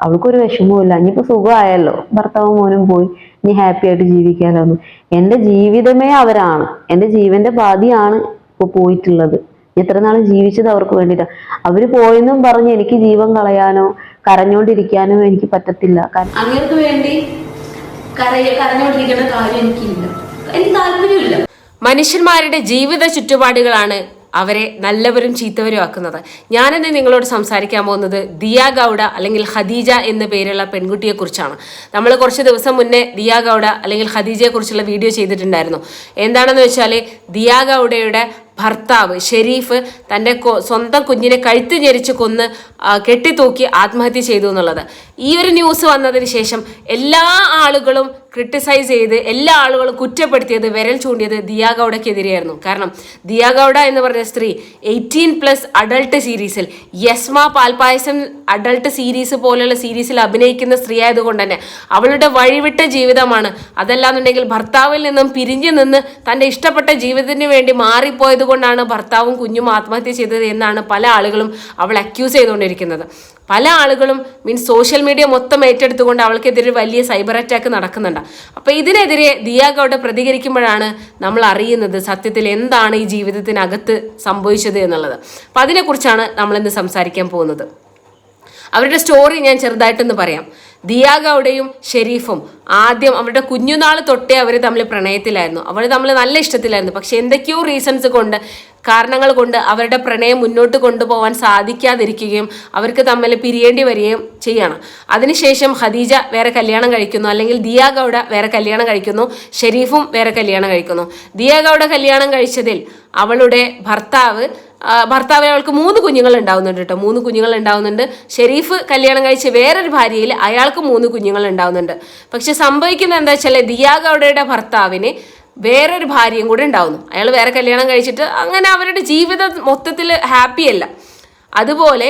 അവൾക്കൊരു വിഷമവുമില്ല. ഇനിയിപ്പോ സുഖമായല്ലോ. ഭർത്താവും മോനും പോയി. ഇനി ഹാപ്പി ആയിട്ട് ജീവിക്കാലോ എന്ന് എന്റെ ജീവിതമേ അവരാണ്. എന്റെ ജീവന്റെ പാതിയാണ് ഇപ്പൊ പോയിട്ടുള്ളത്. എത്ര നാളും ജീവിച്ചത് അവർക്ക് വേണ്ടിയിട്ടാണ് അവർ പോയെന്നും പറഞ്ഞ് എനിക്ക് ജീവൻ കളയാനോ കരഞ്ഞോണ്ടിരിക്കാനോ എനിക്ക് പറ്റത്തില്ല. കാരണം അങ്ങേർക്ക് വേണ്ടി കരയ കരഞ്ഞോണ്ടിരിക്കേണ്ട കാര്യം എനിക്കില്ല. എനിക്ക് താല്പര്യമില്ല. മനുഷ്യന്മാരുടെ ജീവിത ചുറ്റുപാടുകളാണ് അവരെ നല്ലവരും ചീത്തവരും ആക്കുന്നത്. ഞാനിന്ന് നിങ്ങളോട് സംസാരിക്കാൻ പോകുന്നത് ദിയ ഗൗഡ അല്ലെങ്കിൽ ഖദീജ എന്ന പേരുള്ള പെൺകുട്ടിയെക്കുറിച്ചാണ്. നമ്മൾ കുറച്ച് ദിവസം മുന്നേ ദിയ ഗൗഡ അല്ലെങ്കിൽ ഖദീജയെക്കുറിച്ചുള്ള വീഡിയോ ചെയ്തിട്ടുണ്ടായിരുന്നു. എന്താണെന്ന് വെച്ചാൽ ദിയ ഗൗഡയുടെ ഭർത്താവ് ഷെരീഫ് തന്റെ സ്വന്തം കുഞ്ഞിനെ കഴുത്ത് ഞെരിച്ച് കൊന്ന് കെട്ടിത്തൂക്കി ആത്മഹത്യ ചെയ്തു എന്നുള്ളത്. ഈ ഒരു ന്യൂസ് വന്നതിന് ശേഷം എല്ലാ ആളുകളും ക്രിട്ടിസൈസ് ചെയ്ത് എല്ലാ ആളുകളും കുറ്റപ്പെടുത്തിയത് വിരൽ ചൂണ്ടിയത് ദിയ ഗൗഡയ്ക്കെതിരെയായിരുന്നു. കാരണം ദിയ ഗൗഡ എന്ന് പറഞ്ഞ സ്ത്രീ എയ്റ്റീൻ പ്ലസ് അഡൾട്ട് സീരീസിൽ യസ്മ പാൽപായസം അഡൾട്ട് സീരീസ് പോലെയുള്ള സീരീസിൽ അഭിനയിക്കുന്ന സ്ത്രീ ആയതുകൊണ്ട് തന്നെ അവളുടെ വഴിവിട്ട ജീവിതമാണ്. അതല്ലാന്നുണ്ടെങ്കിൽ ഭർത്താവിൽ നിന്നും പിരിഞ്ഞു നിന്ന് തന്റെ ഇഷ്ടപ്പെട്ട ജീവിതത്തിന് വേണ്ടി മാറിപ്പോയത് കൊണ്ടാണ് ഭർത്താവും കുഞ്ഞും ആത്മഹത്യ ചെയ്തത് എന്നാണ് പല ആളുകളും അവൾ അക്യൂസ് ചെയ്തുകൊണ്ടിരിക്കുന്നത്. പല ആളുകളും മീൻസ് സോഷ്യൽ മീഡിയ മൊത്തം ഏറ്റെടുത്തുകൊണ്ട് അവൾക്കെതിരെ വലിയ സൈബർ അറ്റാക്ക് നടക്കുന്നുണ്ട്. അപ്പോൾ ഇതിനെതിരെ ദിയ ഗൗഡ പ്രതികരിക്കുമ്പോഴാണ് നമ്മൾ അറിയുന്നത് സത്യത്തിൽ എന്താണ് ഈ ജീവിതത്തിനകത്ത് സംഭവിച്ചത് എന്നുള്ളത്. അപ്പം അതിനെക്കുറിച്ചാണ് നമ്മളിന്ന് സംസാരിക്കാൻ പോകുന്നത്. അവരുടെ സ്റ്റോറി ഞാൻ ചെറുതായിട്ടൊന്ന് പറയാം. ദിയ ഗൗഡയും ഷെരീഫും ആദ്യം അവരുടെ കുഞ്ഞുനാൾ തൊട്ടേ അവർ തമ്മിൽ പ്രണയത്തിലായിരുന്നു. അവർ തമ്മിൽ നല്ല ഇഷ്ടത്തിലായിരുന്നു. പക്ഷെ എന്തൊക്കെയോ റീസൺസ് കൊണ്ട് കാരണങ്ങൾ കൊണ്ട് അവരുടെ പ്രണയം മുന്നോട്ട് കൊണ്ടുപോകാൻ സാധിക്കാതിരിക്കുകയും അവർക്ക് തമ്മിൽ പിരിയേണ്ടി വരികയും ചെയ്യണം. അതിനുശേഷം ഖദീജ വേറെ കല്യാണം കഴിക്കുന്നു. അല്ലെങ്കിൽ ദിയ ഗൗഡ വേറെ കല്യാണം കഴിക്കുന്നു. ഷെരീഫും വേറെ കല്യാണം കഴിക്കുന്നു. ദിയ ഗൗഡ കല്യാണം കഴിച്ചതിൽ അവളുടെ ഭർത്താവ് ഭർത്താവ് അവൾക്ക് മൂന്ന് കുഞ്ഞുങ്ങൾ ഉണ്ടാവുന്നുണ്ട് കേട്ടോ. മൂന്ന് കുഞ്ഞുങ്ങൾ ഉണ്ടാവുന്നുണ്ട്. ഷെരീഫ് കല്യാണം കഴിച്ച വേറൊരു ഭാര്യയിൽ അയാൾക്ക് മൂന്ന് കുഞ്ഞുങ്ങൾ ഉണ്ടാവുന്നുണ്ട്. പക്ഷെ സംഭവിക്കുന്നത് എന്താ വെച്ചാൽ ദിയാഗൗഡയുടെ ഭർത്താവിന് വേറൊരു ഭാര്യയും കൂടെ ഉണ്ടാവുന്നു. അയാൾ വേറെ കല്യാണം കഴിച്ചിട്ട് അങ്ങനെ അവരുടെ ജീവിതം മൊത്തത്തിൽ ഹാപ്പിയല്ല അതുപോലെ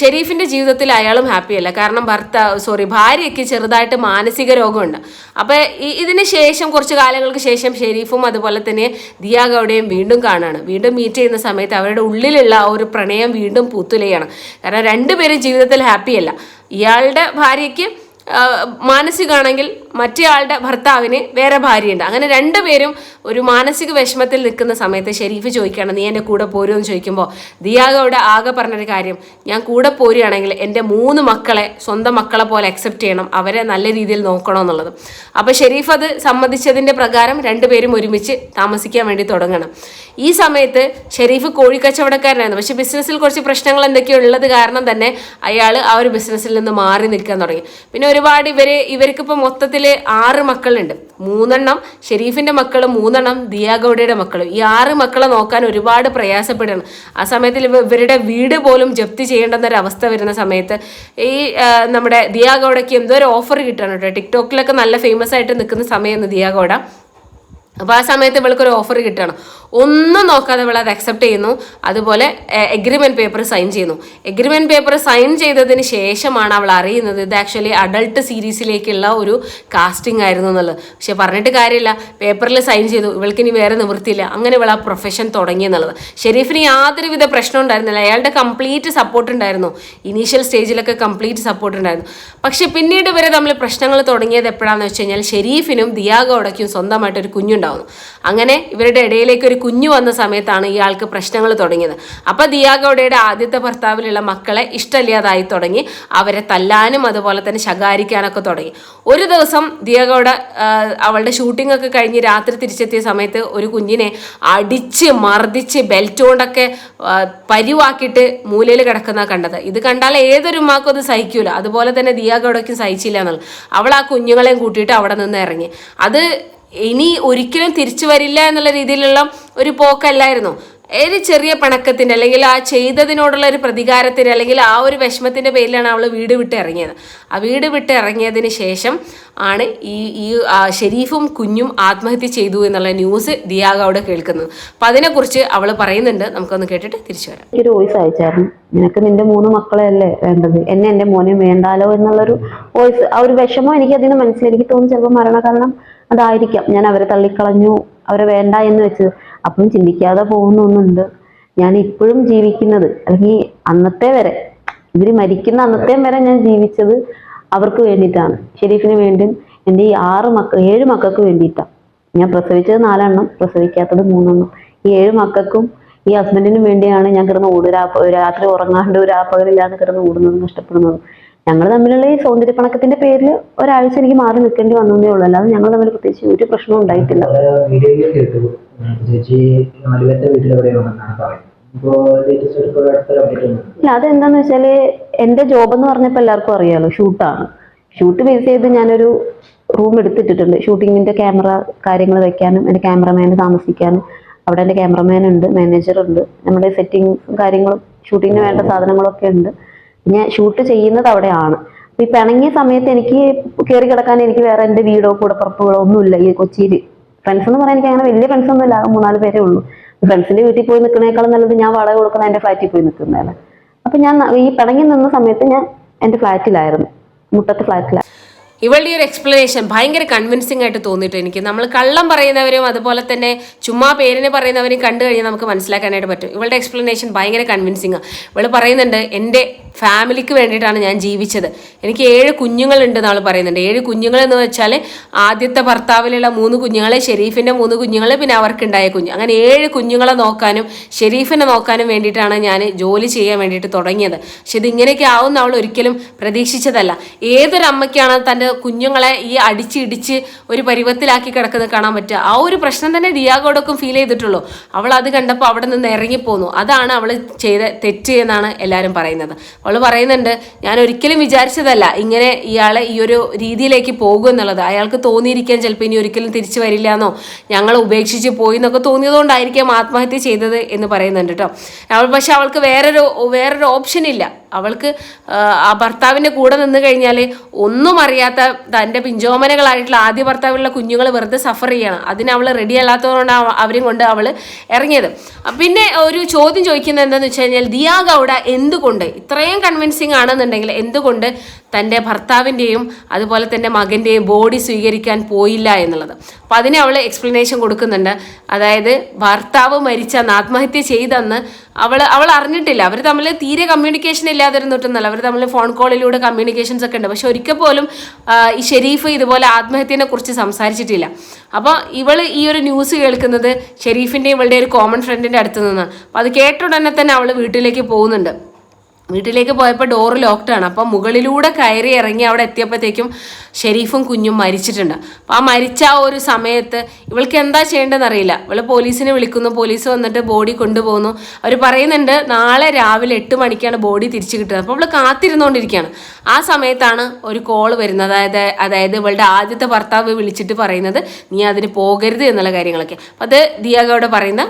ഷെരീഫിന്റെ ജീവിതത്തിൽ അയാളും ഹാപ്പിയല്ല കാരണം ഭർത്താവ് സോറി ഭാര്യയ്ക്ക് ചെറുതായിട്ട് മാനസിക രോഗമുണ്ട്. അപ്പോൾ ഇതിന് ശേഷം കുറച്ച് കാലങ്ങൾക്ക് ശേഷം ഷെരീഫും അതുപോലെ തന്നെ ദിയ ഗൗഡയും വീണ്ടും കാണുകയാണ്. വീണ്ടും മീറ്റ് ചെയ്യുന്ന സമയത്ത് അവരുടെ ഉള്ളിലുള്ള ആ ഒരു പ്രണയം വീണ്ടും പൂത്തുലയാണ് കാരണം രണ്ടുപേരും ജീവിതത്തിൽ ഹാപ്പിയല്ല ഇയാളുടെ ഭാര്യയ്ക്ക് മാനസികമാണെങ്കിൽ മറ്റേയാളുടെ ഭർത്താവിന് വേറെ ഭാര്യയുണ്ട്. അങ്ങനെ രണ്ടുപേരും ഒരു മാനസിക വിഷമത്തിൽ നിൽക്കുന്ന സമയത്ത് ഷെരീഫ് ചോദിക്കുകയാണ് നീ എന്റെ കൂടെ പോരുമെന്ന് ചോദിക്കുമ്പോൾ ദിയാഗോടെ ആകെ പറഞ്ഞൊരു കാര്യം ഞാൻ കൂടെ പോരുകയാണെങ്കിൽ എന്റെ മൂന്ന് മക്കളെ സ്വന്തം മക്കളെ പോലെ അക്സെപ്റ്റ് ചെയ്യണം അവരെ നല്ല രീതിയിൽ നോക്കണം എന്നുള്ളത്. അപ്പോൾ ഷെരീഫ് അത് സമ്മതിച്ചതിന്റെ പ്രകാരം രണ്ടുപേരും ഒരുമിച്ച് താമസിക്കാൻ വേണ്ടി തുടങ്ങണം. ഈ സമയത്ത് ഷെരീഫ് കോഴിക്കച്ചവടക്കാരനായിരുന്നു. പക്ഷെ ബിസിനസ്സിൽ കുറച്ച് പ്രശ്നങ്ങൾ എന്തൊക്കെയോ ഉള്ളത് കാരണം തന്നെ അയാൾ ആ ഒരു ബിസിനസ്സിൽ നിന്ന് മാറി നിൽക്കാൻ തുടങ്ങി. പിന്നെ ഒരുപാട് ഇവർ ഇവർക്ക് ഇപ്പോൾ ആറ് മക്കളുണ്ട്. മൂന്നെണ്ണം ഷെരീഫിന്റെ മക്കളും മൂന്നെണ്ണം ദിയാഗൌഡയുടെ മക്കളും. ഈ ആറ് മക്കളെ നോക്കാൻ ഒരുപാട് പ്രയാസപ്പെടണം ആ സമയത്തിൽ ഇവരുടെ വീട് പോലും ജപ്തി ചെയ്യേണ്ട ഒരു അവസ്ഥ വരുന്ന സമയത്ത് ഈ നമ്മുടെ ദിയാഗൌഡയ്ക്ക് എന്തോ ഒരു ഓഫർ കിട്ടണം കേട്ടോ. ടിക്ടോക്കിലൊക്കെ നല്ല ഫേമസ് ആയിട്ട് നിൽക്കുന്ന സമയമാണ് ദിയാഗൗഡ. അപ്പോൾ ആ സമയത്ത് ഇവൾക്ക് ഒരു ഓഫർ കിട്ടണം ഒന്നും നോക്കാതെ ഇവൾ അത് അക്സെപ്റ്റ് ചെയ്യുന്നു. അതുപോലെ എഗ്രിമെന്റ് പേപ്പർ സൈൻ ചെയ്യുന്നു. എഗ്രിമെന്റ് പേപ്പർ സൈൻ ചെയ്തതിന് ശേഷമാണ് അവൾ അറിയുന്നത് ഇത് ആക്ച്വലി അഡൾട്ട് സീരീസിലേക്കുള്ള ഒരു കാസ്റ്റിംഗ് ആയിരുന്നു എന്നുള്ളത്. പക്ഷെ പറഞ്ഞിട്ട് കാര്യമില്ല. പേപ്പറിൽ സൈൻ ചെയ്തു. ഇവൾക്ക് ഇനി വേറെ നിവൃത്തിയില്ല. അങ്ങനെ ഇവൾ ആ പ്രൊഫഷൻ തുടങ്ങി എന്നുള്ളത്. ഷെരീഫിന് യാതൊരുവിധ പ്രശ്നം ഉണ്ടായിരുന്നില്ല. അയാളുടെ കംപ്ലീറ്റ് സപ്പോർട്ട് ഉണ്ടായിരുന്നു. ഇനീഷ്യൽ സ്റ്റേജിലൊക്കെ കംപ്ലീറ്റ് സപ്പോർട്ട് ഉണ്ടായിരുന്നു. പക്ഷെ പിന്നീട് ഇവരെ നമ്മൾ പ്രശ്നങ്ങൾ തുടങ്ങിയത് എപ്പോഴാണെന്ന് വെച്ച് കഴിഞ്ഞാൽ ഷെരീഫിനും ദിയാഗോടയ്ക്കും സ്വന്തമായിട്ട് ഒരു കുഞ്ഞുണ്ടാവുന്നു അങ്ങനെ ഇവരുടെ ഇടയിലേക്ക് ഒരു കുഞ്ഞു വന്ന സമയത്താണ് ഇയാൾക്ക് പ്രശ്നങ്ങൾ തുടങ്ങിയത്. അപ്പൊ ദിയാഗോഡയുടെ ആദ്യത്തെ ഭർത്താവിലുള്ള മക്കളെ ഇഷ്ടമില്ലാതായി തുടങ്ങി. അവരെ തല്ലാനും അതുപോലെ തന്നെ ശകാരിക്കാനൊക്കെ തുടങ്ങി. ഒരു ദിവസം ദിയാഗോഡ അവളുടെ ഷൂട്ടിംഗ് ഒക്കെ കഴിഞ്ഞ് രാത്രി തിരിച്ചെത്തിയ സമയത്ത് ഒരു കുഞ്ഞിനെ അടിച്ച് മർദ്ദിച്ച് ബെൽറ്റ് കൊണ്ടൊക്കെ പരിവാക്കിയിട്ട് മൂലയിൽ കിടക്കുന്ന കണ്ടത്. ഇത് കണ്ടാൽ ഏതൊരു ഉമ്മാക്കും അത് സഹിക്കൂല. അതുപോലെ തന്നെ ദിയാഗോഡയ്ക്കും സഹിച്ചില്ല എന്നുള്ളത്. അവൾ ആ കുഞ്ഞുങ്ങളെയും കൂട്ടിയിട്ട് അവിടെ നിന്ന് ഇറങ്ങി. അത് ഇനി ഒരിക്കലും തിരിച്ചു വരില്ല എന്നുള്ള രീതിയിലുള്ള ഒരു പോക്കല്ലായിരുന്നു. ഒരു ചെറിയ പണക്കത്തിന് അല്ലെങ്കിൽ ആ ചെയ്തതിനോടുള്ള ഒരു പ്രതികാരത്തിന് അല്ലെങ്കിൽ ആ ഒരു വിഷമത്തിന്റെ പേരിലാണ് അവൾ വീട് വിട്ട് ഇറങ്ങിയത്. ആ വീട് വിട്ട് ഇറങ്ങിയതിന് ശേഷം ആണ് ഈ ഈ ഷെരീഫും കുഞ്ഞും ആത്മഹത്യ ചെയ്തു എന്നുള്ള ന്യൂസ് ദിയാഗ കേൾക്കുന്നത്. അപ്പം അതിനെക്കുറിച്ച് അവൾ പറയുന്നുണ്ട്. നമുക്കൊന്ന് കേട്ടിട്ട് തിരിച്ചു വരാം. ഒരു വോയിസ് അയച്ചായിരുന്നു. നിനക്ക് നിന്റെ മൂന്ന് മക്കളെയല്ലേ വേണ്ടത്? എന്നെ എന്റെ മോനെ വേണ്ടാലോ എന്നുള്ളൊരു വോയിസ് ആ ഒരു വിഷമം എനിക്ക് അതിന് മനസ്സിലായി. എനിക്ക് തോന്നുന്നു ചിലപ്പോൾ മരണകാരണം അതായിരിക്കാം. ഞാൻ അവരെ തള്ളിക്കളഞ്ഞു. അവരെ വേണ്ട എന്ന് വെച്ചത് അപ്പം ചിന്തിക്കാതെ പോകുന്ന ഒന്നുണ്ട്. ഞാൻ ഇപ്പോഴും ജീവിക്കുന്നത് അല്ലെങ്കിൽ അന്നത്തെ വരെ ഇവർ മരിക്കുന്ന അന്നത്തെ വരെ ഞാൻ ജീവിച്ചത് അവർക്ക് വേണ്ടിയിട്ടാണ്. ഷെരീഫിന് വേണ്ടിയും എന്റെ ഈ ആറ് മക്ക ഏഴ് മക്കൾക്ക് വേണ്ടിയിട്ടാണ് ഞാൻ പ്രസവിച്ചത് നാലെണ്ണം പ്രസവിക്കാത്തത് മൂന്നെണ്ണം. ഈ ഏഴ് മക്കൾക്കും ഈ ഹസ്ബൻഡിനും വേണ്ടിയാണ് ഞാൻ കിടന്ന് ഓടുക രാത്രി ഉറങ്ങാണ്ട് ഒരു രാപ്പകലില്ലാതെ കിടന്ന് ഓടുന്നതും കഷ്ടപ്പെടുന്നതും. ഞങ്ങൾ തമ്മിലുള്ള ഈ സൗന്ദര്യപ്പണക്കത്തിന്റെ പേരിൽ ഒരാഴ്ച എനിക്ക് മാറി നിൽക്കേണ്ടി വന്നതേ ഉള്ളൂ. അല്ലാതെ ഞങ്ങൾ തമ്മിൽ പ്രത്യേകിച്ച് ഒരു പ്രശ്നവും ഉണ്ടായിട്ടില്ല. ഇല്ല അതെന്താന്ന് വെച്ചാൽ എന്റെ ജോബ് എന്ന് പറഞ്ഞപ്പോ എല്ലാവർക്കും അറിയാലോ ഷൂട്ടാണ്. ഷൂട്ട് ബേസ് ചെയ്ത് ഞാനൊരു റൂം എടുത്തിട്ടിട്ടുണ്ട്. ഷൂട്ടിങ്ങിന്റെ ക്യാമറ കാര്യങ്ങൾ വെക്കാനും എന്റെ ക്യാമറമാന് താമസിക്കാനും. അവിടെ എന്റെ ക്യാമറമാൻ ഉണ്ട് മാനേജർ ഉണ്ട്. നമ്മുടെ സെറ്റിംഗ് കാര്യങ്ങളും ഷൂട്ടിങ്ങിന് വേണ്ട സാധനങ്ങളൊക്കെ ഉണ്ട്. ഞാൻ ഷൂട്ട് ചെയ്യുന്നത് അവിടെയാണ്. അപ്പൊ ഈ പിണങ്ങിയ സമയത്ത് എനിക്ക് കയറി കിടക്കാൻ എനിക്ക് വേറെ എന്റെ വീടോ കൂടപ്പുറപ്പുകളോ ഒന്നുമില്ല. ഈ കൊച്ചിയിൽ ഫ്രണ്ട്സ് എന്ന് പറയാൻ എനിക്ക് അങ്ങനെ വലിയ ഫ്രണ്ട്സ് ഒന്നും ഇല്ല. മൂന്നാൽ പേരേ ഉള്ളൂ. ഫ്രണ്ട്സിന്റെ വീട്ടിൽ പോയി നിൽക്കുന്നേക്കാളും നല്ലത് ഞാൻ വാടക കൊടുക്കുന്ന എന്റെ ഫ്ലാറ്റിൽ പോയി നിൽക്കുന്നതാണ്. അപ്പൊ ഞാൻ ഈ പിണങ്ങി നിന്ന സമയത്ത് ഞാൻ എന്റെ ഫ്ലാറ്റിലായിരുന്നു മുട്ടത്ത് ഫ്ലാറ്റിലായിരുന്നു ഇവളുടെ ഒരു എക്സ്പ്ലനേഷൻ ഭയങ്കര കൺവിൻസിംഗ് ആയിട്ട് തോന്നിയിട്ട് എനിക്ക്. നമ്മൾ കള്ളം പറയുന്നവരും അതുപോലെ തന്നെ ചുമ്മാ പേരിന് പറയുന്നവരും കണ്ടു കഴിഞ്ഞാൽ നമുക്ക് മനസ്സിലാക്കാനായിട്ട് പറ്റും. ഇവളുടെ എക്സ്പ്ലനേഷൻ ഭയങ്കര കൺവിൻസിംഗ് ഇവൾ പറയുന്നുണ്ട് എന്റെ ഫാമിലിക്ക് വേണ്ടിയിട്ടാണ് ഞാൻ ജീവിച്ചത്. എനിക്ക് ഏഴ് കുഞ്ഞുങ്ങളുണ്ട് എന്നാൾ പറയുന്നുണ്ട്. ഏഴ് കുഞ്ഞുങ്ങൾ എന്ന് വെച്ചാൽ ആദ്യത്തെ ഭർത്താവിലുള്ള മൂന്ന് കുഞ്ഞുങ്ങൾ ഷെരീഫിന്റെ മൂന്ന് കുഞ്ഞുങ്ങൾ പിന്നെ അവർക്കുണ്ടായ കുഞ്ഞ്. അങ്ങനെ ഏഴ് കുഞ്ഞുങ്ങളെ നോക്കാനും ഷെരീഫിനെ നോക്കാനും വേണ്ടിയിട്ടാണ് ഞാൻ ജോലി ചെയ്യാൻ വേണ്ടിയിട്ട് തുടങ്ങിയത്. പക്ഷെ ഇതിങ്ങനെയൊക്കെ ആവും അവൾ ഒരിക്കലും പ്രതീക്ഷിച്ചതല്ല. ഏതൊരു അമ്മയ്ക്കാണ് തന്റെ കുഞ്ഞുങ്ങളെ ഈ അടിച്ചിടിച്ച് ഒരു പരുവത്തിലാക്കി കിടക്കുന്നത് കാണാൻ പറ്റുക. ആ ഒരു പ്രശ്നം തന്നെ ദിയാഗോടൊക്കും ഫീൽ ചെയ്തിട്ടുള്ളൂ. അവൾ അത് കണ്ടപ്പോൾ അവിടെ നിന്ന് ഇറങ്ങിപ്പോന്നു അതാണ് അവൾ ചെയ്ത തെറ്റ് എന്നാണ് എല്ലാവരും പറയുന്നത്. അവൾ പറയുന്നുണ്ട് ഞാൻ ഒരിക്കലും വിചാരിച്ചതല്ല ഇങ്ങനെ ഇയാളെ ഈ ഒരു രീതിയിലേക്ക് പോകും എന്നുള്ളത്. അയാൾക്ക് തോന്നിയിരിക്കാൻ ചിലപ്പോൾ ഇനി ഒരിക്കലും തിരിച്ചു വരില്ല എന്നോ ഞങ്ങൾ ഉപേക്ഷിച്ച് പോയി എന്നൊക്കെ തോന്നിയതുകൊണ്ടായിരിക്കാം ആത്മഹത്യ ചെയ്തത് എന്ന് പറയുന്നുണ്ട് കേട്ടോ അവൾ പക്ഷെ അവൾക്ക് വേറൊരു വേറൊരു ഓപ്ഷൻ ഇല്ല. അവൾക്ക് ആ, ഭർത്താവിന്റെ കൂടെ നിന്ന് കഴിഞ്ഞാൽ ഒന്നും അറിയാത്ത തന്റെ പിഞ്ചോമനകളായിട്ടുള്ള ആദ്യ ഭർത്താവിലുള്ള കുഞ്ഞുങ്ങൾ വെറുതെ സഫർ ചെയ്യണം. അതിന് അവൾ റെഡി അല്ലാത്തതുകൊണ്ടാണ് അവരെയും കൊണ്ട് അവൾ ഇറങ്ങിയത്. പിന്നെ ഒരു ചോദ്യം ചോദിക്കുന്നത് എന്താണെന്ന് വെച്ച് കഴിഞ്ഞാൽ ദിയാ ഗൗഡ എന്തുകൊണ്ട് ഇത്രയും കൺവിൻസിങ് ആണെന്നുണ്ടെങ്കിൽ എന്തുകൊണ്ട് തന്റെ ഭർത്താവിന്റെയും അതുപോലെ തന്നെ മകന്റെയും ബോഡി സ്വീകരിക്കാൻ പോയില്ല എന്നുള്ളത്. അപ്പം അതിന് അവൾ എക്സ്പ്ലനേഷൻ കൊടുക്കുന്നുണ്ട്. അതായത് ഭർത്താവ് മരിച്ചന്ന് ആത്മഹത്യ ചെയ്തെന്ന് അവൾ അവൾ അറിഞ്ഞിട്ടില്ല. അവർ തമ്മിൽ തീരെ കമ്മ്യൂണിക്കേഷൻ ഇല്ലാതിരുന്നിട്ടൊന്നല്ല അവർ തമ്മിൽ ഫോൺ കോളിലൂടെ കമ്മ്യൂണിക്കേഷൻസ് ഒക്കെ ഉണ്ട്. പക്ഷെ ഒരിക്കൽ പോലും ഈ ഷെരീഫ് ഇതുപോലെ ആത്മഹത്യനെ കുറിച്ച് സംസാരിച്ചിട്ടില്ല. അപ്പോൾ ഇവൾ ഈ ഒരു ന്യൂസ് കേൾക്കുന്നത് ഷെരീഫിന്റെ ഇവളുടെ ഒരു കോമൺ ഫ്രണ്ടിന്റെ അടുത്ത് നിന്നാണ്. അപ്പോൾ അത് കേട്ട ഉടനെ തന്നെ അവൾ വീട്ടിലേക്ക് പോകുന്നുണ്ട്. വീട്ടിലേക്ക് പോയപ്പോൾ ഡോറ് ലോക്ക്ഡാണ് അപ്പം മുകളിലൂടെ കയറി ഇറങ്ങി അവിടെ എത്തിയപ്പോഴത്തേക്കും ഷെരീഫും കുഞ്ഞും മരിച്ചിട്ടുണ്ട്. അപ്പം ആ മരിച്ച ആ ഒരു സമയത്ത് ഇവൾക്ക് എന്താ ചെയ്യേണ്ടതെന്ന് അറിയില്ല. ഇവൾ പോലീസിനെ വിളിക്കുന്നു. പോലീസ് വന്നിട്ട് ബോഡി കൊണ്ടുപോകുന്നു. അവർ പറയുന്നുണ്ട് നാളെ രാവിലെ എട്ട് മണിക്കാണ് ബോഡി തിരിച്ചു കിട്ടുന്നത്. അപ്പോൾ ഇവൾ കാത്തിരുന്നുകൊണ്ടിരിക്കുകയാണ് ആ സമയത്താണ് ഒരു കോൾ വരുന്നത്. അതായത് അതായത് ഇവളുടെ ആദ്യത്തെ ഭർത്താവ് വിളിച്ചിട്ട് പറയുന്നത് നീ അതിന് പോകരുത് എന്നുള്ള കാര്യങ്ങളൊക്കെ. അത് ദിയാഗോടെ പറയുന്ന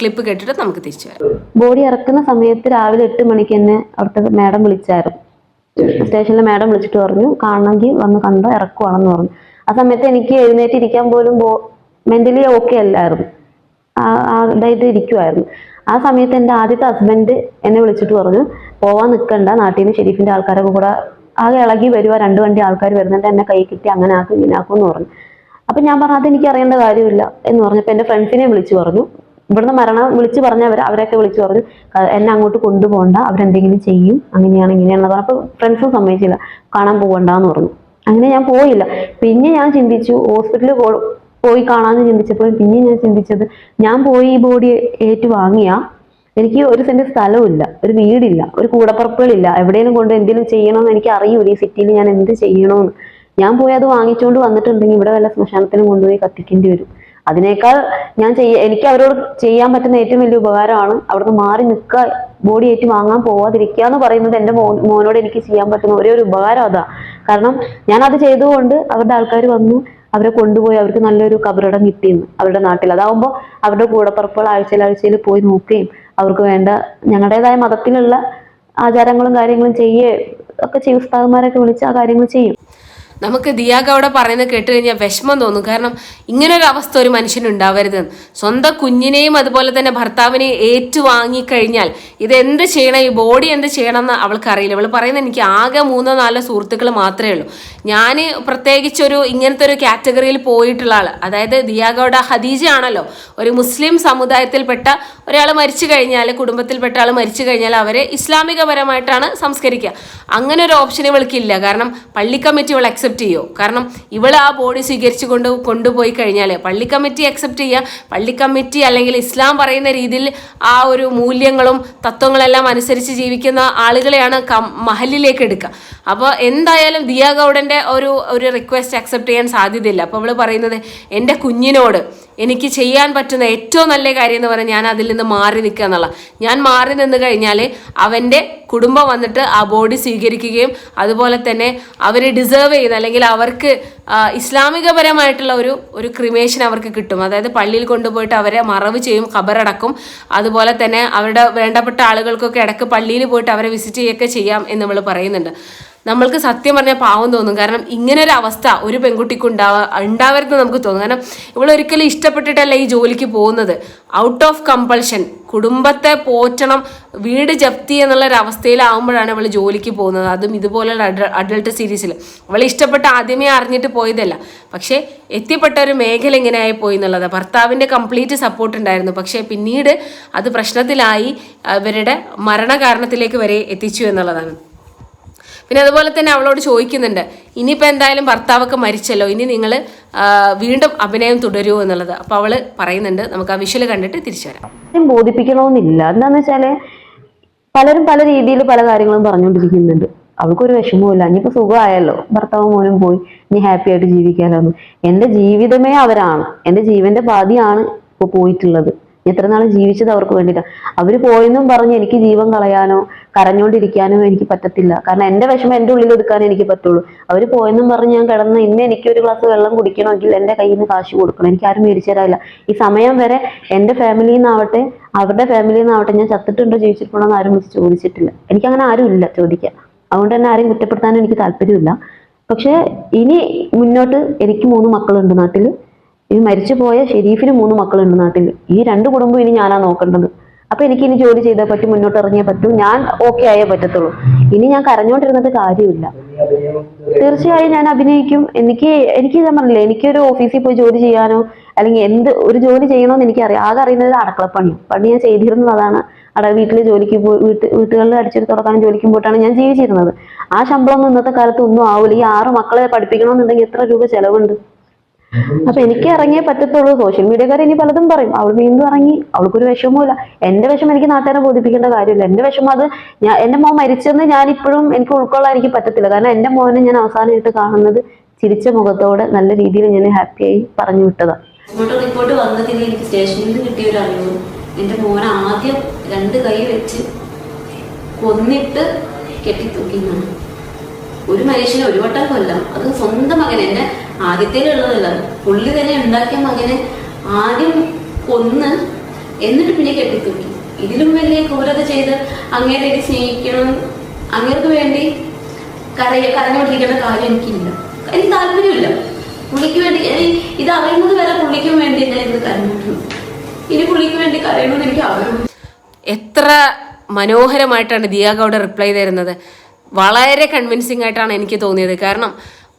ക്ലിപ്പ് കേട്ടിട്ട് നമുക്ക് തിരിച്ചു വരാം. ബോഡി ഇറക്കുന്ന സമയത്ത് രാവിലെ എട്ട് മണിക്ക് തന്നെ അവിടുത്തെ മാഡം വിളിച്ചായിരുന്നു. സ്റ്റേഷനിലെ മാഡം വിളിച്ചിട്ട് പറഞ്ഞു കാണണമെങ്കിൽ വന്ന് കണ്ടോ ഇറക്കുവാണെന്ന് പറഞ്ഞു. ആ സമയത്ത് എനിക്ക് എഴുന്നേറ്റിരിക്കാൻ പോലും മെന്റലി ഓക്കെ അല്ലായിരുന്നു. ഇതായിട്ട് ഇരിക്കുമായിരുന്നു ആ സമയത്ത് എന്റെ ആദ്യത്തെ ഹസ്ബൻഡ് എന്നെ വിളിച്ചിട്ട് പറഞ്ഞു പോവാൻ നിൽക്കണ്ട നാട്ടിൽ നിന്ന് ഷെരീഫിന്റെ ആൾക്കാരൊക്കെ കൂടെ ആകെ ഇളകി വരുക രണ്ട് വണ്ടി ആൾക്കാർ വരുന്നുണ്ട് എന്നെ കൈ കിട്ടി അങ്ങനെ ആക്കും ഇങ്ങനെ ആക്കും എന്ന് പറഞ്ഞു. അപ്പൊ ഞാൻ പറഞ്ഞു അതെനിക്ക് അറിയേണ്ട കാര്യമില്ല എന്ന് പറഞ്ഞപ്പോൾ എന്റെ ഫ്രണ്ട്സിനെ വിളിച്ചു പറഞ്ഞു ഇവിടുന്ന് മരണം വിളിച്ചു പറഞ്ഞവർ അവരൊക്കെ വിളിച്ചു പറഞ്ഞു "ക- എന്നെ അങ്ങോട്ട് കൊണ്ടുപോകണ്ട അവരെന്തെങ്കിലും ചെയ്യും അങ്ങനെയാണ് ഇങ്ങനെയാണെന്ന് പറഞ്ഞു. അപ്പൊ ഫ്രണ്ട്സും സമ്മതിച്ചില്ല. കാണാൻ പോകണ്ടെന്ന് പറഞ്ഞു. അങ്ങനെ ഞാൻ പോയില്ല. പിന്നെ ഞാൻ ചിന്തിച്ചു ഹോസ്പിറ്റലിൽ പോയി കാണാമെന്ന് ചിന്തിച്ചപ്പോൾ പിന്നെ ഞാൻ ചിന്തിച്ചത് ഞാൻ പോയി ഈ ബോഡി ഏറ്റു വാങ്ങിയാ എനിക്ക് ഒരു സെന്റ് സ്ഥലമില്ല ഒരു വീടില്ല ഒരു കൂടപ്പുറപ്പുകളില്ല. എവിടെയെങ്കിലും കൊണ്ട് എന്തെങ്കിലും ചെയ്യണമെന്ന് എനിക്ക് അറിയൂല. ഈ സിറ്റിയിൽ ഞാൻ എന്ത് ചെയ്യണമെന്ന് ഞാൻ പോയി അത് വാങ്ങിച്ചുകൊണ്ട് വന്നിട്ടുണ്ടെങ്കിൽ ഇവിടെ വല്ല ശ്മശാനത്തിനും കൊണ്ടുപോയി കത്തിക്കേണ്ടി വരും. അതിനേക്കാൾ ഞാൻ ചെയ്യ എനിക്ക് അവരോട് ചെയ്യാൻ പറ്റുന്ന ഏറ്റവും വലിയ ഉപകാരമാണ് അവിടുന്ന് മാറി നിൽക്കുക ബോഡി ഏറ്റ് വാങ്ങാൻ പോവാതിരിക്കുക എന്ന് പറയുന്നത് എന്റെ മോ മോനോട് എനിക്ക് ചെയ്യാൻ പറ്റുന്ന ഒരേ ഒരു ഉപകാരം അതാ. കാരണം ഞാൻ അത് ചെയ്തുകൊണ്ട് അവരുടെ ആൾക്കാർ വന്നു അവരെ കൊണ്ടുപോയി അവർക്ക് നല്ലൊരു കബറിടം കിട്ടിയെന്ന് അവരുടെ നാട്ടിൽ. അതാവുമ്പോൾ അവരുടെ കൂടപ്പുറപ്പുകൾ ആഴ്ചയിൽ ആഴ്ചയിൽ പോയി നോക്കുകയും അവർക്ക് വേണ്ട ഞങ്ങളുടേതായ മതത്തിലുള്ള ആചാരങ്ങളും കാര്യങ്ങളും ചെയ്യേ ഒക്കെ ചെയ്യും ഉസ്താദന്മാരൊക്കെ വിളിച്ച് ആ കാര്യങ്ങൾ ചെയ്യും. നമുക്ക് ദിയാഗ അവിടെ പറയുന്നത് കേട്ട് കഴിഞ്ഞാൽ വിഷമം തോന്നും. കാരണം ഇങ്ങനൊരു അവസ്ഥ ഒരു മനുഷ്യനുണ്ടാവരുത് സ്വന്തം കുഞ്ഞിനെയും അതുപോലെ തന്നെ ഭർത്താവിനെയും ഏറ്റുവാങ്ങിക്കഴിഞ്ഞാൽ ഇത് എന്ത് ചെയ്യണം? ഈ ബോഡി എന്ത് ചെയ്യണം എന്ന് അവൾക്ക് അറിയില്ല അവൾ പറയുന്നത് എനിക്ക് ആകെ മൂന്നോ നാലോ സുഹൃത്തുക്കൾ മാത്രമേ ഉള്ളൂ. ഞാൻ പ്രത്യേകിച്ചൊരു ഇങ്ങനത്തെ ഒരു കാറ്റഗറിയിൽ പോയിട്ടുള്ള ആൾ അതായത് ദിയാഗൗഡ ഹദീജ ആണല്ലോ ഒരു മുസ്ലിം സമുദായത്തിൽപ്പെട്ട ഒരാൾ മരിച്ചു കഴിഞ്ഞാൽ കുടുംബത്തിൽപ്പെട്ട ആൾ മരിച്ചു കഴിഞ്ഞാൽ അവരെ ഇസ്ലാമികപരമായിട്ടാണ് സംസ്കരിക്കുക. അങ്ങനെ ഒരു ഓപ്ഷൻ ഇവൾക്കില്ല. കാരണം പള്ളി കമ്മിറ്റി ഇവൾ അക്സെപ്റ്റ് ചെയ്യോ? കാരണം ഇവൾ ആ ബോഡി സ്വീകരിച്ചു കൊണ്ട് കൊണ്ടുപോയി കഴിഞ്ഞാൽ പള്ളി കമ്മിറ്റി അക്സെപ്റ്റ് ചെയ്യുക പള്ളി കമ്മിറ്റി അല്ലെങ്കിൽ ഇസ്ലാം പറയുന്ന രീതിയിൽ ആ ഒരു മൂല്യങ്ങളും തത്വങ്ങളെല്ലാം അനുസരിച്ച് ജീവിക്കുന്ന ആളുകളെയാണ് മഹലിലേക്ക് എടുക്കുക. അപ്പോൾ എന്തായാലും ദിയ ഗൗഡന്റെ ഒരു ഒരു റിക്വസ്റ്റ് അക്സെപ്റ്റ് ചെയ്യാൻ സാധ്യതയില്ല. അപ്പോൾ അവൾ പറയുന്നത് എന്റെ കുഞ്ഞിനോട് എനിക്ക് ചെയ്യാൻ പറ്റുന്ന ഏറ്റവും നല്ല കാര്യം എന്ന് പറഞ്ഞാൽ ഞാൻ അതിൽ നിന്ന് മാറി നിൽക്കുക എന്നുള്ള ഞാൻ മാറി നിന്ന് കഴിഞ്ഞാൽ അവന്റെ കുടുംബം വന്നിട്ട് ആ ബോഡി സ്വീകരിക്കുകയും അതുപോലെ തന്നെ അവർ ഡിസേർവ് ചെയ്യുന്ന അല്ലെങ്കിൽ അവർക്ക് ഇസ്ലാമികപരമായിട്ടുള്ള ഒരു ഒരു ക്രിമേഷൻ അവർക്ക് കിട്ടും. അതായത് പള്ളിയിൽ കൊണ്ടുപോയിട്ട് അവരെ മറവ് ചെയ്യും ഖബറടക്കും. അതുപോലെ തന്നെ അവരുടെ വേണ്ടപ്പെട്ട ആളുകൾക്കൊക്കെ ഇടയ്ക്ക് പള്ളിയിൽ പോയിട്ട് അവരെ വിസിറ്റ് ചെയ്യുകയൊക്കെ ചെയ്യാം എന്ന് നമ്മൾ പറയുന്നുണ്ട്. നമ്മൾക്ക് സത്യം പറഞ്ഞാൽ പാവം തോന്നും. കാരണം ഇങ്ങനെ ഒരു അവസ്ഥ ഒരു പെൺകുട്ടിക്ക് ഉണ്ടാവാ ഉണ്ടാവരുതെന്ന് നമുക്ക് തോന്നും. കാരണം ഇവളൊരിക്കലും ഇഷ്ടപ്പെട്ടിട്ടല്ല ഈ ജോലിക്ക് പോകുന്നത്. ഔട്ട് ഓഫ് കമ്പൾഷൻ കുടുംബത്തെ പോറ്റണം. വീട് ജപ്തി എന്നുള്ള ഒരു അവസ്ഥയിലാവുമ്പോഴാണ് ഇവൾ ജോലിക്ക് പോകുന്നത്. അതും ഇതുപോലെയുള്ള അഡൾട്ട് സീരീസിൽ അവൾ ഇഷ്ടപ്പെട്ട ആദ്യമേ അറിഞ്ഞിട്ട് പോയതല്ല. പക്ഷേ എത്തിപ്പെട്ട ഒരു മേഖല എങ്ങനെയായി പോയി എന്നുള്ളത്. ഭർത്താവിന്റെ കംപ്ലീറ്റ് സപ്പോർട്ട് ഉണ്ടായിരുന്നു. പക്ഷേ പിന്നീട് അത് പ്രശ്നത്തിലായി. അവരുടെ മരണകാരണത്തിലേക്ക് വരെ എത്തിച്ചു എന്നുള്ളതാണ്. പിന്നെ അതുപോലെ തന്നെ അവളോട് ചോദിക്കുന്നുണ്ട് ഇനിയിപ്പോൾ എന്തായാലും ഭർത്താവൊക്കെ മരിച്ചല്ലോ ഇനി നിങ്ങൾ വീണ്ടും അഭിനയം തുടരുമോ എന്നുള്ളത്. അപ്പോൾ അവൾ പറയുന്നുണ്ട് നമുക്ക് ആ വിഷ്വൽ കണ്ടിട്ട് തിരിച്ചു വരാം. ബോധിപ്പിക്കണമെന്നില്ല. എന്താണെന്ന് വെച്ചാൽ പലരും പല രീതിയിൽ പല കാര്യങ്ങളും പറഞ്ഞുകൊണ്ടിരിക്കുന്നുണ്ട്. അവൾക്കൊരു വിഷമവുമില്ല. ഇനിയിപ്പോൾ സുഖമായല്ലോ. ഭർത്താവ് മോനും പോയി. ഇനി ഹാപ്പി ആയിട്ട് ജീവിക്കാമല്ലോ എന്റെ ജീവിതമേ അവരാണ്. എന്റെ ജീവന്റെ പാതിയാണ് ഇപ്പൊ പോയിട്ടുള്ളത്. എത്ര നാൾ ജീവിച്ചത് അവർക്ക് വേണ്ടിയിട്ടാണ് അവർ പോയെന്നും പറഞ്ഞ് എനിക്ക് ജീവൻ കളയാനോ കരഞ്ഞോണ്ടിരിക്കാനോ എനിക്ക് പറ്റത്തില്ല. കാരണം എന്റെ വിഷമം എന്റെ ഉള്ളിൽ ഒതുക്കാൻ എനിക്ക് പറ്റുള്ളൂ. അവർ പോയെന്നും പറഞ്ഞ് ഞാൻ കിടന്ന് ഇന്ന് എനിക്ക് ഒരു ഗ്ലാസ് വെള്ളം കുടിക്കണമെങ്കിൽ എന്റെ കയ്യിൽ നിന്ന് കാശ് കൊടുക്കണം. എനിക്ക് ആരും മേടിച്ചു തരാനില്ല ഈ സമയം വരെ എന്റെ ഫാമിലിയിൽ നിന്നാവട്ടെ അവരുടെ ഫാമിലിയിൽ നിന്നാവട്ടെ ഞാൻ ചത്തിട്ടുണ്ടോ ജീവിച്ചിട്ടുണ്ടോ എന്ന് ആരും വിളിച്ച് ചോദിച്ചിട്ടില്ല. എനിക്കങ്ങനെ ആരും ഇല്ല ചോദിക്കാൻ. അതുകൊണ്ട് തന്നെ ആരെയും കുറ്റപ്പെടുത്താനും എനിക്ക് താല്പര്യമില്ല. പക്ഷെ ഇനി മുന്നോട്ട് എനിക്ക് മൂന്ന് മക്കളുണ്ട് നാട്ടിൽ ഈ മരിച്ചു പോയ ഷെരീഫിന് മൂന്ന് മക്കളുണ്ട് നാട്ടിൽ. ഈ രണ്ട് കുടുംബം ഇനി ഞാനാ നോക്കേണ്ടത്. അപ്പൊ എനിക്ക് ഇനി ജോലി ചെയ്തേ പറ്റും മുന്നോട്ട് ഇറങ്ങിയേ പറ്റൂ. ഞാൻ ഓക്കെ ആയേ പറ്റത്തുള്ളൂ. ഇനി ഞാൻ കരഞ്ഞോണ്ടിരുന്നിട്ട് കാര്യമില്ല. തീർച്ചയായും ഞാൻ അഭിനയിക്കും. എനിക്ക് എനിക്ക് ഞാൻ പറഞ്ഞില്ലേ എനിക്കൊരു ഓഫീസിൽ പോയി ജോലി ചെയ്യാനോ അല്ലെങ്കിൽ എന്ത് ഒരു ജോലി ചെയ്യണമെന്ന് എനിക്കറിയാം. ആകെ അറിയുന്നത് അടക്കളപ്പണി പണ്ട് ഞാൻ ചെയ്തിരുന്നത് അതാണ്. അവിടെ വീട്ടിൽ ജോലിക്ക് പോയി വീട്ട് വീട്ടുകളിൽ അടിച്ചൊരു തുടക്കാനും ജോലിക്ക് പോയിട്ടാണ് ഞാൻ ജീവിച്ചിരുന്നത്. ആ ശമ്പളം ഇന്നത്തെ കാലത്ത് ഒന്നും ആവില്ല ഈ ആറ് മക്കളെ പഠിപ്പിക്കണമെന്നുണ്ടെങ്കിൽ എത്ര രൂപ ചെലവുണ്ട്? അപ്പൊ എനിക്ക് ഇറങ്ങിയേ പറ്റത്തുള്ളൂ. സോഷ്യൽ മീഡിയക്കാർ ഇനി പലതും പറയും. അവൾ വീണ്ടും ഇറങ്ങി. അവൾക്കൊരു വിഷമവുമില്ല. എന്റെ വിഷമം എനിക്ക് നാട്ടുകാരെ ബോധിപ്പിക്കേണ്ട കാര്യമില്ല. എന്റെ വിഷമം അത് ഞാൻ എന്റെ മോൻ മരിച്ചെന്ന് ഞാൻ ഇപ്പോഴും എനിക്ക് ഉൾക്കൊള്ളാൻ എനിക്ക് പറ്റത്തില്ല. കാരണം എന്റെ മോനെ ഞാൻ അവസാനമായിട്ട് കാണുന്നത് ചിരിച്ച മുഖത്തോടെ നല്ല രീതിയിൽ ഞാൻ ഹാപ്പിയായി പറഞ്ഞു വിട്ടതാണ് ഇങ്ങോട്ട് റിപ്പോർട്ട് വന്നതിന് എനിക്ക് സ്റ്റേഷനിൽ നിന്ന് കിട്ടിയ ഒരു അറിവ് എന്റെ മോനെ ആദ്യം രണ്ട് കൈ വെച്ച് കൊന്നിട്ട് കെട്ടിത്തൂക്കിന്നാണ് ഒരു മനുഷ്യനെ ഒരു വട്ടം കൊല്ലാം. അത് സ്വന്തം മകൻ എന്റെ ആദ്യത്തേലുള്ളതല്ല. പുള്ളി തന്നെ ഉണ്ടാക്കിയ മകനെ ആദ്യം കൊന്ന് എന്നിട്ട് പിന്നെ കെട്ടിത്തൂക്കി. ഇതിലും വലിയ ക്രൂരത ചെയ്ത് അങ്ങേരെ സ്നേഹിക്കണം അങ്ങേർക്ക് വേണ്ടി കരയ കരഞ്ഞുകൊണ്ടിരിക്കുന്ന കാര്യം എനിക്കില്ല. എനിക്ക് താല്പര്യമില്ല. പുള്ളിക്ക് വേണ്ടി ഇത് അറിയുന്നത് വരെ പുള്ളിക്കും വേണ്ടി ഞാൻ ഇത് കരഞ്ഞിട്ടുണ്ട് ഇനി പുള്ളിക്ക് വേണ്ടി കരയണമെന്ന് എനിക്ക് ആഗ്രഹം എത്ര മനോഹരമായിട്ടാണ് ദിയ ഗൗഡ റിപ്ലൈ തരുന്നത്. വളരെ കൺവിൻസിംഗ് ആയിട്ടാണ് എനിക്ക് തോന്നിയത്. കാരണം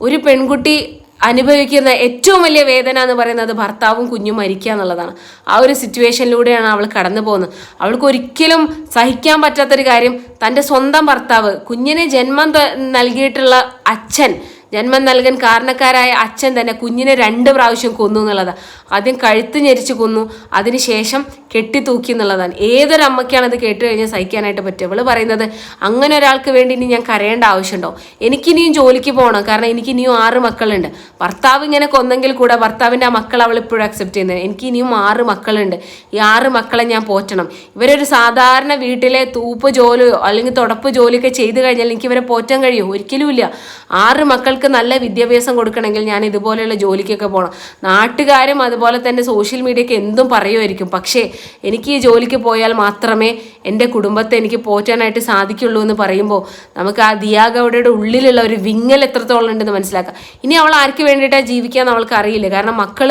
ഒരു പെൺകുട്ടി അനുഭവിക്കുന്ന ഏറ്റവും വലിയ വേദന എന്ന് പറയുന്നത് ഭർത്താവും കുഞ്ഞും മരിക്കുക എന്നുള്ളതാണ്. ആ ഒരു സിറ്റുവേഷനിലൂടെയാണ് അവൾ കടന്നു പോകുന്നത്. അവൾക്ക് ഒരിക്കലും സഹിക്കാൻ പറ്റാത്തൊരു കാര്യം തന്റെ സ്വന്തം ഭർത്താവ് കുഞ്ഞിനെ ജന്മം നൽകിയിട്ടുള്ള അച്ഛൻ ജന്മം നൽകാൻ കാരണക്കാരായ അച്ഛൻ തന്നെ കുഞ്ഞിനെ രണ്ട് പ്രാവശ്യം കൊന്നു എന്നുള്ളതാണ് ആദ്യം കഴുത്ത് ഞെരിച്ച് കൊന്നു അതിനുശേഷം കെട്ടിത്തൂക്കി എന്നുള്ളതാണ്. ഏതൊരമ്മയ്ക്കാണ് ഇത് കേട്ട് കഴിഞ്ഞാൽ സഹിക്കാനായിട്ട് പറ്റുക? അവൾ പറയുന്നത് അങ്ങനെ ഒരാൾക്ക് വേണ്ടി ഇനി ഞാൻ കരയേണ്ട ആവശ്യമുണ്ടോ? എനിക്കിനിയും ജോലിക്ക് പോകണം കാരണം എനിക്ക് ഇനിയും ആറ് മക്കളുണ്ട്. ഭർത്താവ് ഇങ്ങനെ കൊന്നെങ്കിൽ കൂടെ ഭർത്താവിന്റെ ആ മക്കൾ അവൾ ഇപ്പോഴും അക്സെപ്റ്റ് ചെയ്യുന്നത്. എനിക്ക് ഇനിയും ആറ് മക്കളുണ്ട്. ഈ ആറ് മക്കളെ ഞാൻ പോറ്റണം. ഇവരൊരു സാധാരണ വീട്ടിലെ തൂപ്പ് ജോലിയോ അല്ലെങ്കിൽ തുടപ്പ് ജോലിയൊക്കെ ചെയ്തു കഴിഞ്ഞാൽ എനിക്ക് ഇവരെ പോറ്റാൻ കഴിയുമോ ഒരിക്കലുമില്ല ആറ് മക്കൾക്ക് കുഞ്ഞുങ്ങൾക്ക് നല്ല വിദ്യാഭ്യാസം കൊടുക്കണമെങ്കിൽ ഞാൻ ഇതുപോലെയുള്ള ജോലിക്കൊക്കെ പോകണം നാട്ടുകാരും അതുപോലെ തന്നെ സോഷ്യൽ മീഡിയക്ക് എന്തും പറയുമായിരിക്കും. പക്ഷേ എനിക്ക് ഈ ജോലിക്ക് പോയാൽ മാത്രമേ എന്റെ കുടുംബത്തെ എനിക്ക് പോറ്റാനായിട്ട് സാധിക്കുള്ളൂ എന്ന് പറയുമ്പോൾ നമുക്ക് ആ ദിയാഗൗഡയുടെ ഉള്ളിലുള്ള ഒരു വിങ്ങൽ എത്രത്തോളം ഉണ്ടെന്ന് മനസ്സിലാക്കാം. ഇനി അവൾ ആർക്ക് വേണ്ടിയിട്ടാണ് ജീവിക്കാന്ന് അവൾക്ക് അറിയില്ല. കാരണം മക്കൾ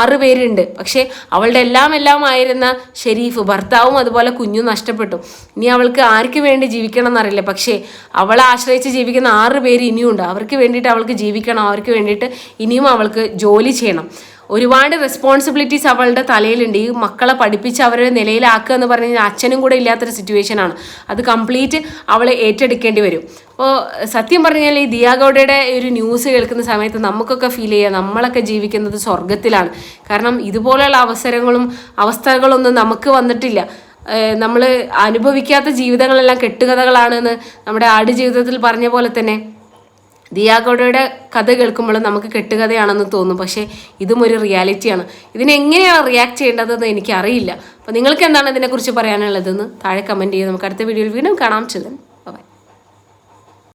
ആറ് പേരുണ്ട്. പക്ഷേ അവളുടെ എല്ലാം എല്ലാം ആയിരുന്ന ഷെരീഫ് ഭർത്താവും അതുപോലെ കുഞ്ഞും നഷ്ടപ്പെട്ടു. ഇനി അവൾക്ക് ആർക്ക് വേണ്ടി ജീവിക്കണം എന്നറിയില്ല പക്ഷേ അവളെ ആശ്രയിച്ച് ജീവിക്കുന്ന ആറ് പേര് ഇനിയുണ്ട്. അവർക്ക് വേണ്ടിയിട്ട് അവൾക്ക് ജീവിക്കണം. അവർക്ക് വേണ്ടിയിട്ട് ഇനിയും അവൾക്ക് ജോലി ചെയ്യണം. ഒരുപാട് റെസ്പോൺസിബിലിറ്റീസ് അവളുടെ തലയിലുണ്ട്. ഈ മക്കളെ പഠിപ്പിച്ച് അവരുടെ നിലയിലാക്കുക എന്ന് പറഞ്ഞു കഴിഞ്ഞാൽ അച്ഛനും കൂടെ ഇല്ലാത്തൊരു സിറ്റുവേഷനാണ് അത് കംപ്ലീറ്റ് അവളെ ഏറ്റെടുക്കേണ്ടി വരും. അപ്പോൾ സത്യം പറഞ്ഞാൽ ഈ ദിയാഗൗഡയുടെ ഒരു ന്യൂസ് കേൾക്കുന്ന സമയത്ത് നമുക്കൊക്കെ ഫീൽ ചെയ്യുക നമ്മളൊക്കെ ജീവിക്കുന്നത് സ്വർഗത്തിലാണ് കാരണം ഇതുപോലെയുള്ള അവസരങ്ങളും അവസ്ഥകളൊന്നും നമുക്ക് വന്നിട്ടില്ല. നമ്മൾ അനുഭവിക്കാത്ത ജീവിതങ്ങളെല്ലാം കെട്ടുകഥകളാണെന്ന് നമ്മുടെ ആടുജീവിതത്തിൽ പറഞ്ഞ പോലെ തന്നെ ദിയാഗോഡയുടെ കഥ കേൾക്കുമ്പോൾ നമുക്ക് കെട്ടുകഥയാണെന്ന് തോന്നും. പക്ഷേ ഇതും ഒരു റിയാലിറ്റിയാണ്. ഇതിനെ എങ്ങനെയാണ് റിയാക്ട് ചെയ്യേണ്ടതെന്ന് എനിക്കറിയില്ല. അപ്പോൾ നിങ്ങൾക്ക് എന്താണ് ഇതിനെക്കുറിച്ച് പറയാനുള്ളതെന്ന് താഴെ കമന്റ് ചെയ്ത് നമുക്ക് അടുത്ത വീഡിയോയിൽ വീണ്ടും കാണാം. ചിലൻ